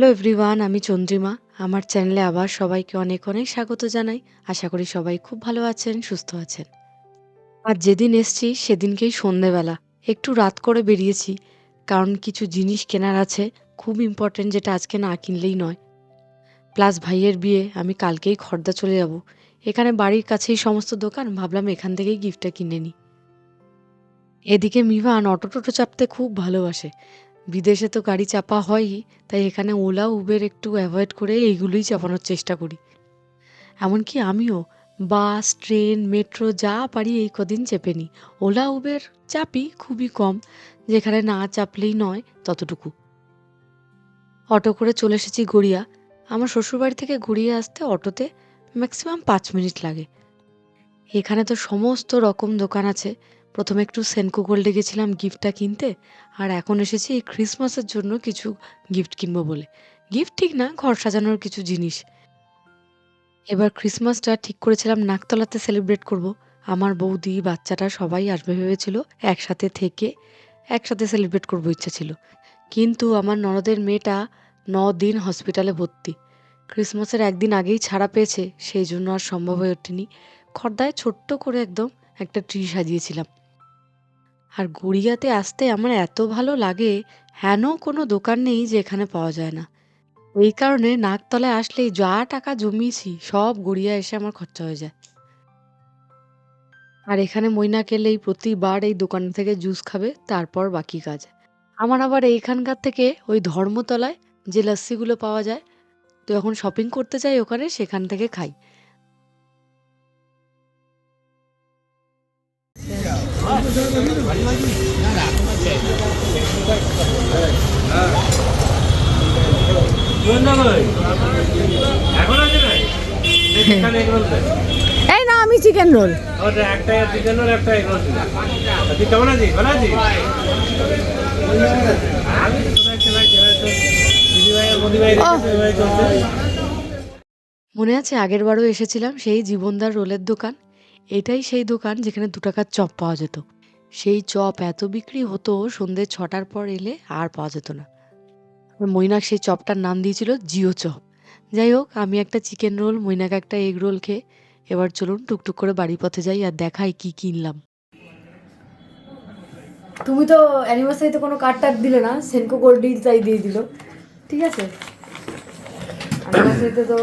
Hello everyone, আমি চন্দ্রিমা। আমার চ্যানেলে আবার সবাইকে অনেক অনেক স্বাগত জানাই। আশা করি সবাই খুব ভালো আছেন, সুস্থ আছেন। আর যেদিন এসছি, সেদিনকেই সন্ধেবেলা। একটু রাত করে বেরিয়েছি, কারণ কিছু জিনিস কেনার আছে, খুব ইম্পর্টেন্ট যেটা আজকে না কিনলেই নয়। প্লাস ভাইয়ের বিয়ে, আমি কালকেই খর্দা চলে যাব। এখানে বাড়ির কাছেই সমস্ত দোকান, ভাবলাম এখান থেকেই গিফটটা কিনে নিই এদিকে মিভান অটো টোটো চাপতে খুব ভালোবাসে। বিদেশে তো গাড়ি চাপা হয়ই, তাই এখানে ওলা, উবের একটু অ্যাভয়েড করে এইগুলোই চাপানোর চেষ্টা করি। এমনকি আমিও বাস, ট্রেন, মেট্রো যা পারি এই কদিন চেপে নিই। ওলা, উবের চাপি খুবই কম, যেখানে না চাপলেই নয় ততটুকু। অটো করে চলে এসেছি গড়িয়া। আমার শ্বশুরবাড়ি থেকে গড়িয়ে আসতে অটোতে ম্যাক্সিমাম পাঁচ মিনিট লাগে। এখানে তো সমস্ত রকম দোকান আছে। প্রথমে একটু সেনকো গোল্ডে গেছিলাম গিফটটা কিনতে, আর এখন এসেছি এই ক্রিসমাসের জন্য কিছু গিফট কিনবো বলে। গিফট ঠিক না, ঘর সাজানোর কিছু জিনিস। এবার ক্রিসমাসটা ঠিক করেছিলাম, নাকতলাতে সেলিব্রেট করব। আমার বৌদি, বাচ্চাটা সবাই আসবে ভেবেছিল, একসাথে থেকে একসাথে সেলিব্রেট করব ইচ্ছা ছিল। কিন্তু আমার ননদের মেয়েটা ন দিন হসপিটালে ভর্তি। ক্রিসমাসের একদিন আগেই ছাড়া পেয়েছে, সেই জন্য আর সম্ভব হয়ে ওঠেনি। খর্দায় ছোট্ট করে একদম একটা ট্রি সাজিয়েছিলাম। আর গড়িয়াতে আসতে আমার এত ভালো লাগে, হেন কোনো দোকান নেই যে এখানে পাওয়া যায় না। এই কারণে নাকতলায় আসলেই যা টাকা জমিয়েছি, সব গড়িয়া এসে আমার খরচা হয়ে যায়। আর এখানে মইনা কেলেই প্রতিবার এই দোকান থেকে জুস খাবে, তারপর বাকি কাজ। আমার আবার এইখানকার থেকে ওই ধর্মতলায় যে লস্যিগুলো পাওয়া যায়, তো যখন শপিং করতে যাই ওখানে, সেখান থেকে খাই। এই না আমি চিকেন রোল একটা চিকেন রোল এগ রোল তুই কেমন আছিস ভালো আছিস মনে আছে আগেরবারও এসেছিলাম সেই জীবনদার রোলের দোকান? এটাই সেই দোকান যেখানে দু টাকার চপ পাওয়া যেত। সেই চপ এত বিক্রি হতো, সন্ধ্যে ছটার পর এলে আর পাওয়া যেত না। মৈনাক সেই চপটার নাম দিয়েছিল জিও চপ। যাই হোক, আমি একটা চিকেন রোল, মৈনাক একটা এগ রোল খেয়ে এবার চলুন টুকটুক করে বাড়ির পথে যাই আর দেখাই কি কিনলাম। তুমি তো অ্যানিভার্সারিতে কোনো কার্ড টার্ড দিলে না সেনকো গোল্ডই তাই দিয়ে দিল। ঠিক আছে? অ্যানিভার্সারিতে তো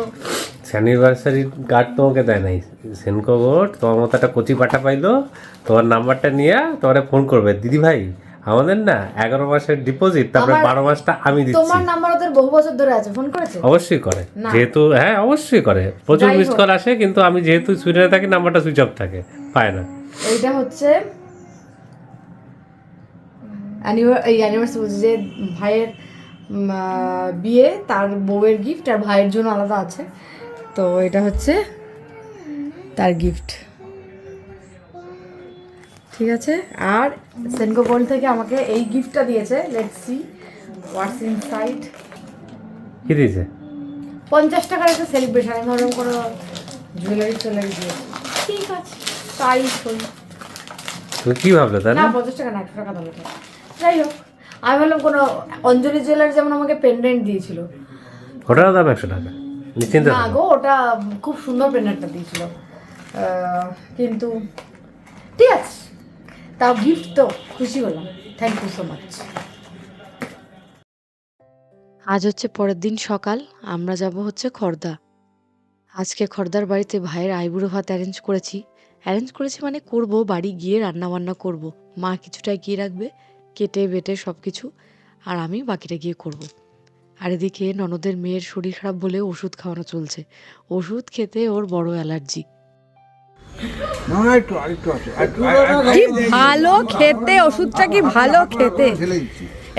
অ্যানিভার্সারি কার্ড তোমাকে দেয় নাই। সেনকো তোমার মতো একটা কচি পাঠা পাইলো তোমার নাম্বারটা নিয়ে তোমারে ফোন করবে। দিদি ভাই আমাদের না এগারো মাসের ডিপোজিট তারপরে বারো মাসটা আমি দিচ্ছি। তোমার নাম্বার ওদের বহু বছর ধরে আছে ফোন করেছে? অবশ্যই করে। যেহেতু হ্যাঁ অবশ্যই করে। প্রচুর মিস কল আসে কিন্তু আমি যেহেতু সুইডেনে থাকি নাম্বারটা সুইচ অফ থাকে পায় না। এইটা হচ্ছে যে ভাইয়ের বিয়ে তার বউয়ের গিফট আর ভাইয়ের জন্য আলাদা আছে। তো এটা হচ্ছে তার গিফট ঠিক আছে? আর সেনকো গোল্ড থেকে আমাকে এই গিফটটা দিয়েছে। লেটস সি হোয়াটস ইনসাইড কি দিয়েছে? পঞ্চাশ টাকার একটা সেলিব্রেশন আমি ভাবলাম কোনো জুয়েলারি টুয়েলারি দিয়েছে ঠিক আছে তাই শোন তুমি কি ভাবলে তাই না? পঞ্চাশ টাকা না একশো টাকা দাম যাই হোক আমি ভাবলাম কোনো অঞ্জলি জুয়েলার যেমন আমাকে পেন্ডেন্ট দিয়েছিল। ওটারও দাম একশো টাকা। না গো ওটা খুব সুন্দর পেন্ডেন্টটা দিয়েছিল। কিন্তু ঠিক আছে। তাও গিফট তো খুশি হলাম। থ্যাংক ইউ সো মাচ আজ হচ্ছে পরের দিন সকাল আমরা যাব হচ্ছে খর্দা। আজকে খর্দার বাড়িতে ভাইয়ের আইবুড়ো ভাত অ্যারেঞ্জ করেছি। অ্যারেঞ্জ করেছি মানে করব বাড়ি গিয়ে রান্না বান্না করব। মা কিছুটা গিয়ে রাখবে কেটে বেটে সব কিছু আর আমি বাকিটা গিয়ে করব। আর এদিকে ননদের মেয়ের শরীর খারাপ বলে ওষুধ খাওয়ানো চলছে। ওষুধ খেতে ওর বড় অ্যালার্জি। কি ভালো খেতে ওষুধটা কি ভালো খেতে?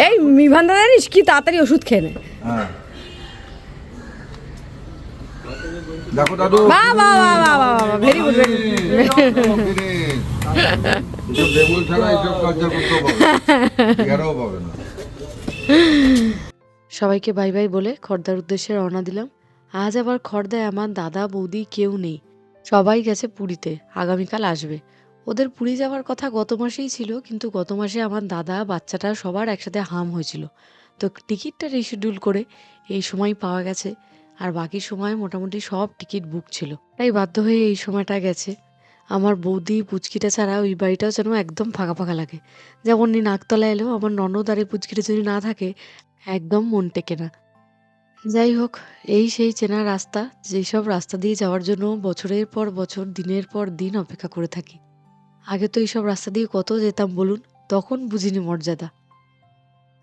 এই মিভান দাদা জানিস কি তাড়াতাড়ি ওষুধ খেয়ে নে। হ্যাঁ। দেখো দাদু। বাহ বাহ বাহ বাহ বাহ বাহ ভেরি গুড ভেরি বেবুল ছাড়া এইসব কালচার করতে পারবে না। সবাইকে বাই বাই বলে খর্দার উদ্দেশ্যে রওনা দিলাম। আজ আবার খর্দায় আমার দাদা, বৌদি কেউ নেই। সবাই গেছে পুরীতে, আগামীকাল আসবে। ওদের পুরী যাওয়ার কথা গত মাসেই ছিল, কিন্তু গত মাসে আমার দাদা, বাচ্চাটা সবার একসাথে হাম হয়েছিল। তো টিকিটটা রিশিডিউল করে এই সময় পাওয়া গেছে, আর বাকি সময় মোটামুটি সব টিকিট বুক ছিল। তাই বাধ্য হয়ে এই সময়টা গেছে। আমার বৌদি, পুচকিটা ছাড়া ওই বাড়িটাও যেন একদম ফাঁকা ফাঁকা লাগে। যেমন নাকতলা এলেও আমার ননদ আর এই পুচকিটা যদি না থাকে একদম মন টেকে না। যাই হোক, এই সেই চেনা রাস্তা, যেসব রাস্তা দিয়ে যাওয়ার জন্য বছরের পর বছর, দিনের পর দিন অপেক্ষা করে থাকি। আগে তো এইসব রাস্তা দিয়ে কত যেতাম বলুন, তখন বুঝিনি মর্যাদা।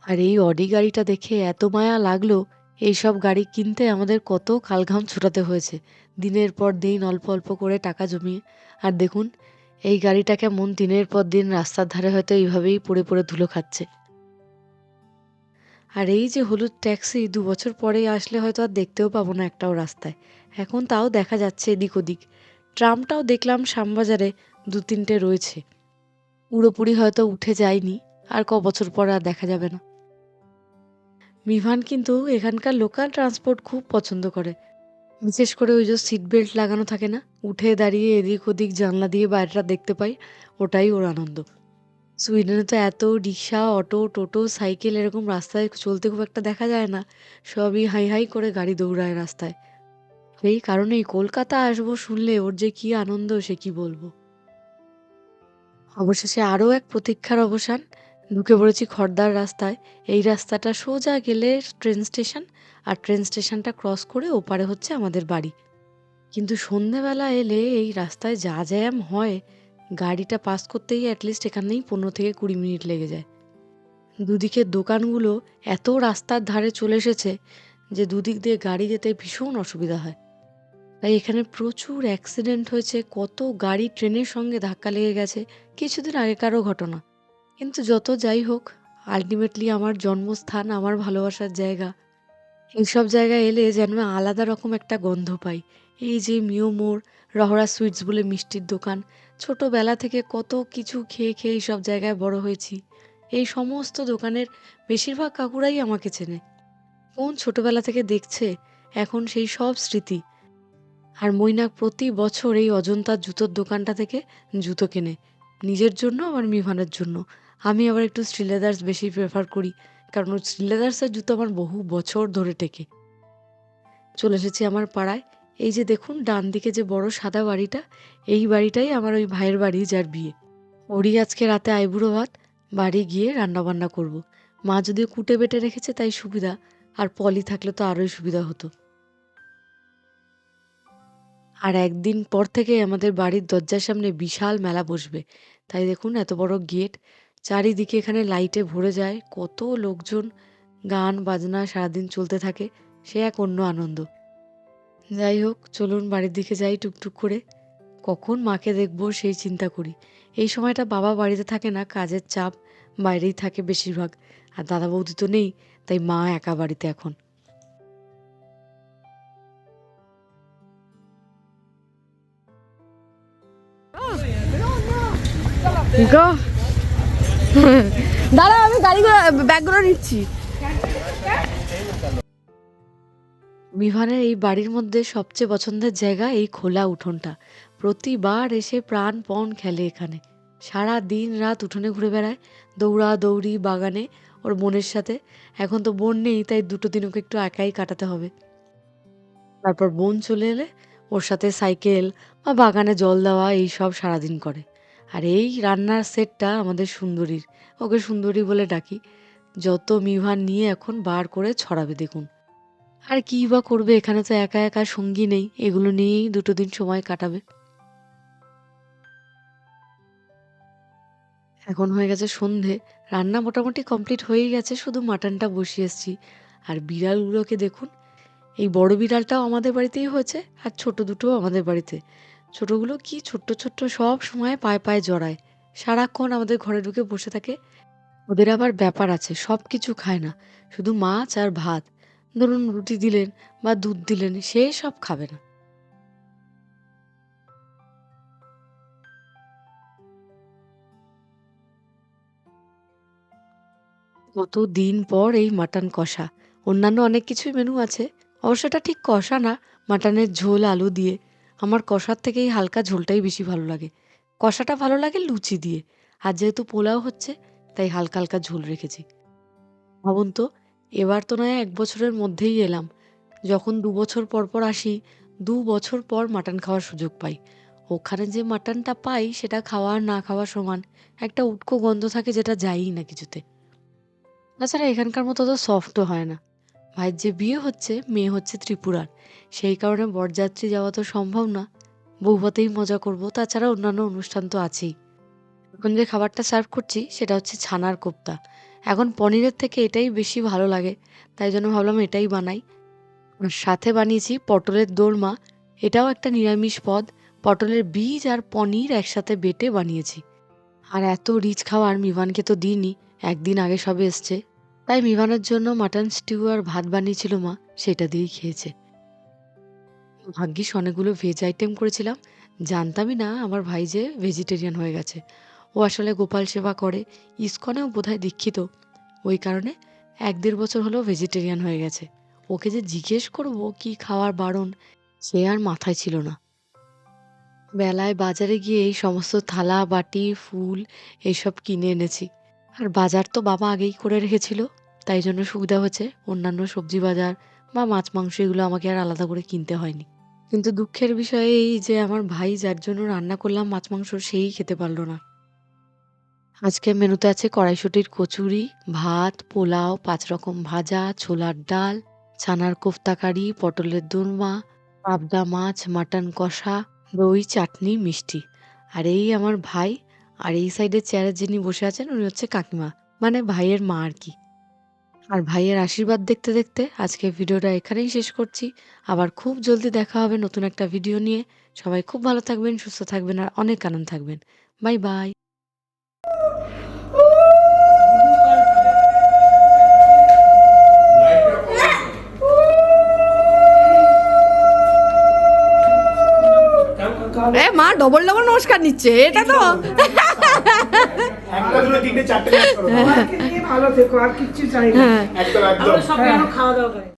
আর এই অডি গাড়িটা দেখে এত মায়া লাগল, এইসব গাড়ি কিনতে আমাদের কত কালঘাম ছোটাতে হয়েছে। দিনের পর দিন অল্প অল্প করে টাকা জমিয়ে। আর দেখুন, এই গাড়িটা কেমন দিনের পর দিন রাস্তার ধারে হয়তো এইভাবেই পড়ে পড়ে ধুলো খাচ্ছে। আর এই যে হলুদ ট্যাক্সি দু বছর পরে আসলে হয়তো আর দেখতেও পাবো না একটাও রাস্তায়। এখন তাও দেখা যাচ্ছে এদিক ওদিক। ট্রামটাও দেখলাম শ্যামবাজারে দু তিনটে রয়েছে। পুরোপুরি হয়তো উঠে যায়নি, আর ক বছর পর আর দেখা যাবে না। মিভান কিন্তু এখানকার লোকাল ট্রান্সপোর্ট খুব পছন্দ করে। বিশেষ করে ওই যে সিট বেল্ট লাগানো থাকে না, উঠে দাঁড়িয়ে এদিক ওদিক জানলা দিয়ে বাইরেটা দেখতে পাই, ওটাই ওর আনন্দ। সুইডেনে তো এত রিক্সা, অটো, টোটো, সাইকেল এরকম রাস্তায় চলতে খুব একটা দেখা যায় না। সবই হাই হাই করে গাড়ি দৌড়ায় রাস্তায়। এই কারণেই কলকাতা আসব শুনলে ওর যে কি আনন্দ, সে কি বলব? অবশেষে আরও এক প্রতীক্ষার অবসান। ঢুকে পড়েছি খড়দার রাস্তায়। এই রাস্তাটা সোজা গেলে ট্রেন স্টেশন আর ট্রেন স্টেশনটা ক্রস করে ওপারে হচ্ছে আমাদের বাড়ি। কিন্তু সন্ধেবেলা এলে এই রাস্তায় যা জ্যাম হয় গাড়িটা পাস করতেই অ্যাটলিস্ট এখানেই পনেরো থেকে কুড়ি মিনিট লেগে যায়। দুদিকের দোকানগুলো এত রাস্তার ধারে চলে এসেছে যে দুদিক দিয়ে গাড়ি যেতে ভীষণ অসুবিধা হয়। তাই এখানে প্রচুর অ্যাক্সিডেন্ট হয়েছে, কত গাড়ি ট্রেনের সঙ্গে ধাক্কা লেগে গেছে, কিছুদিন আগেকারও ঘটনা। কিন্তু যত যাই হোক আলটিমেটলি আমার জন্মস্থান, আমার ভালোবাসার জায়গা, এইসব জায়গায় এলে যেন আলাদা রকম একটা গন্ধ পাই। এই যে মিও মোড়, রহরা সুইটস বলে মিষ্টির দোকান ছোটোবেলা থেকে কত কিছু খেয়ে খেয়ে এইসব জায়গায় বড় হয়েছি। এই সমস্ত দোকানের বেশিরভাগ কাকুরাই আমাকে চেনে। কোন ছোটবেলা থেকে দেখছে এখন সেই সব স্মৃতি। আর মৈনাক প্রতি বছর এই অজন্তার জুতোর দোকানটা থেকে জুতো কেনে। নিজের জন্য আমার মিভানের জন্য। আমি আবার একটু শ্রীলেদার্স বেশি প্রেফার করি, কারণ ওই শ্রীলেদার্সের জুতো আমার বহু বছর ধরে টেকে। চলে এসেছি আমার পাড়ায়। এই যে দেখুন ডান দিকে যে বড় সাদা বাড়িটা, এই বাড়িটাই আমার ওই ভাইয়ের বাড়ি, যার বিয়ে। ওরই আজকে রাতে আইবুড়ো ভাত, বাড়ি গিয়ে রান্নাবান্না করব। মা যদিও কুটে বেটে রেখেছে, তাই সুবিধা। আর পলি থাকলে তো আরোই সুবিধা হতো। আর একদিন পর থেকে আমাদের বাড়ির দরজার সামনে বিশাল মেলা বসবে। তাই দেখুন, এত বড় গেট। চারিদিকে এখানে লাইটে ভরে যায়। কত লোকজন গান, বাজনা সারাদিন চলতে থাকে। সে এক অন্য আনন্দ। যাই হোক, চলুন বাড়ির দিকে যাই টুকটুক করে। কখন মাকে দেখব সেই চিন্তা করি। এই সময়টা বাবা বাড়িতে থাকে না, কাজের চাপ, বাইরেই থাকে বেশিরভাগ। আর দাদা বৌদি তো নেই, তাই মা একা বাড়িতে এখন। দাঁড়া আমি গাড়িগুলো, ব্যাগগুলো নিচ্ছি। মিভানের এই বাড়ির মধ্যে সবচেয়ে পছন্দের জায়গা এই খোলা উঠোনটা। প্রতিবার এসে প্রাণপণ খেলে এখানে। সারা দিন রাত উঠোনে ঘুরে বেড়ায় দৌড়া দৌড়ি বাগানে, ওর বোনের সাথে। এখন তো বোন নেই, তাই দুটো দিন ওকে একটু একাই কাটাতে হবে। তারপর বোন চলে এলে ওর সাথে সাইকেল বা বাগানে জল দেওয়া, এই সব সারাদিন করে। আর এই রান্নার সেটটা আমাদের সুন্দরীর। ওকে সুন্দরী বলে ডাকি। যত মিভান নিয়ে এখন বার করে ছড়াবে, দেখুন। আর কী বা করবে? এখানে তো একা একা সঙ্গী নেই। এগুলো নিয়েই দুটো দিন সময় কাটাবে। এখন হয়ে গেছে সন্ধে। রান্না মোটামুটি কমপ্লিট হয়েই গেছে, শুধু মাটনটা বসিয়ে এসছি। আর বিড়ালগুলোকে দেখুন, এই বড় বিড়ালটাও আমাদের বাড়িতেই হয়েছে আর ছোট দুটোও আমাদের বাড়িতে। ছোটগুলো কি ছোট্ট ছোট্ট সব সময় পায়ে পায়ে জড়ায়। সারাক্ষণ আমাদের ঘরে ঢুকে বসে থাকে। ওদের আবার ব্যাপার আছে সব কিছু খায় না। শুধু মাছ আর ভাত। ধরুন রুটি দিলেন বা দুধ দিলেন, সে সব খাবে না। কত দিন পর এই মাটন কষা। অন্যান্য অনেক কিছুই মেনু আছে। অবশ্য এটা ঠিক কষা না, মাটনের ঝোল, আলু দিয়ে। আমার কষার থেকে এই হালকা ঝোলটাই বেশি ভালো লাগে। কষাটা ভালো লাগে লুচি দিয়ে। আর যেহেতু পোলাও হচ্ছে, তাই হালকা হালকা ঝোল রেখেছি। ভাবুন তো এবার তো নয় এক বছরের মধ্যেই এলাম। যখন দু বছর পর পর আসি, দু বছর পর মাটন খাওয়ার সুযোগ পাই। ওখানে যে মাটনটা পাই, সেটা খাওয়া না খাওয়া সমান। একটা উটকো গন্ধ থাকে যেটা যায়ই না কিছুতে। তাছাড়া এখানকার মতো তো সফটও হয় না। ভাইয়ের যে বিয়ে হচ্ছে, মেয়ে হচ্ছে ত্রিপুরার। সেই কারণে বরযাত্রী যাওয়া তো সম্ভব না। বউভাতেই মজা করব, তাছাড়া অন্যান্য অনুষ্ঠান তো আছেই। এখন যে খাবারটা সার্ভ করছি, সেটা হচ্ছে ছানার কোপ্তা। এখন পনিরের থেকে এটাই বেশি ভালো লাগে, তাই জন্য ভাবলাম এটাই বানাই। সাথে বানিয়েছি পটলের দোরমা, এটাও একটা নিরামিষ পদ, পটলের বীজ আর পনির একসাথে বেটে বানিয়েছি। আর এত রিচ খাওয়ার মিভানকে তো দিইনি, একদিন আগে সবে এসছে। তাই মিভানের জন্য মাটন স্টিউ আর ভাত বানিয়েছিল মা, সেটা দিয়েই খেয়েছে। ভাগ্যিস অনেকগুলো ভেজ আইটেম করেছিলাম, জানতামই না আমার ভাই যে ভেজিটেরিয়ান হয়ে গেছে। ও আসলে গোপাল সেবা করে, ইস্কনেও বোধহয় দীক্ষিত। ওই কারণে এক দেড় বছর হলো ভেজিটেরিয়ান হয়ে গেছে। ওকে যে জিজ্ঞেস করব কি খাওয়ার বারণ, সে আর মাথায় ছিল না। বেলায় বাজারে গিয়ে এই সমস্ত থালা, বাটি, ফুল এইসব কিনে এনেছি। আর বাজার তো বাবা আগেই করে রেখেছিল, তাই জন্য সুবিধা হচ্ছে অন্যান্য সবজি বাজার বা মাছ, মাংস এগুলো আমাকে আর আলাদা করে কিনতে হয়নি। কিন্তু দুঃখের বিষয় এই যে আমার ভাই যার জন্য রান্না করলাম, মাছ, মাংস, সেই খেতে পারল না। আজকে মেনুতে আছে কড়াইশুটির কচুরি, ভাত, পোলাও, পাঁচ রকম ভাজা, ছোলার ডাল, ছানার কোফতা কারি, পটলের দোরমা, পাবদা মাছ, মাটন কষা, দই, চাটনি, মিষ্টি। আর এই আমার ভাই, আর এই সাইডের চেয়ারে যিনি বসে আছেন, উনি হচ্ছে কাকিমা মানে ভাইয়ের মা আর কি। আর ভাইয়ের আশীর্বাদ দেখতে দেখতে আজকে ভিডিওটা এখানেই শেষ করছি। আবার খুব জলদি দেখা হবে নতুন একটা ভিডিও নিয়ে। সবাই খুব ভালো থাকবেন, সুস্থ থাকবেন, আর অনেক আনন্দ থাকবেন। Bye bye. এ মা ডবল ডবল নমস্কার নিচ্ছে এটা তো। একটা দুটো তিনটে চারটে করো। ভালো থেকো আর কিচ্ছু চাই না। হ্যাঁ। একদম একদম। সব খাওয়া দাওয়া করে